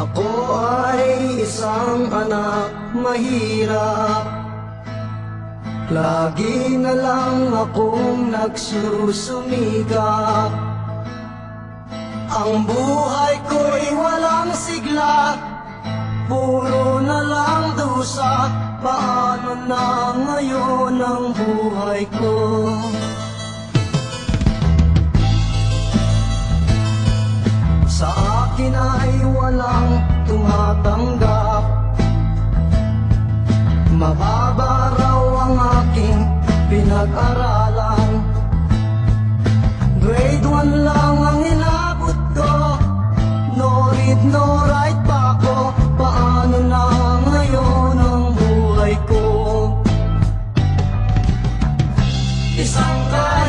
Ako ay isang anak mahirap. Lagi na lang akong nagsusumikap. Ang buhay ko'y walang sigla Puro na lang dusa. Paano na ngayon ang buhay ko? Sa akin ay walang tumatanggap. Mababa raw ang aking pinag-aralan. Grade 1 lang ang inabot ko. No read, no write pa ko Paano na ngayon ang buhay ko? Isang kaya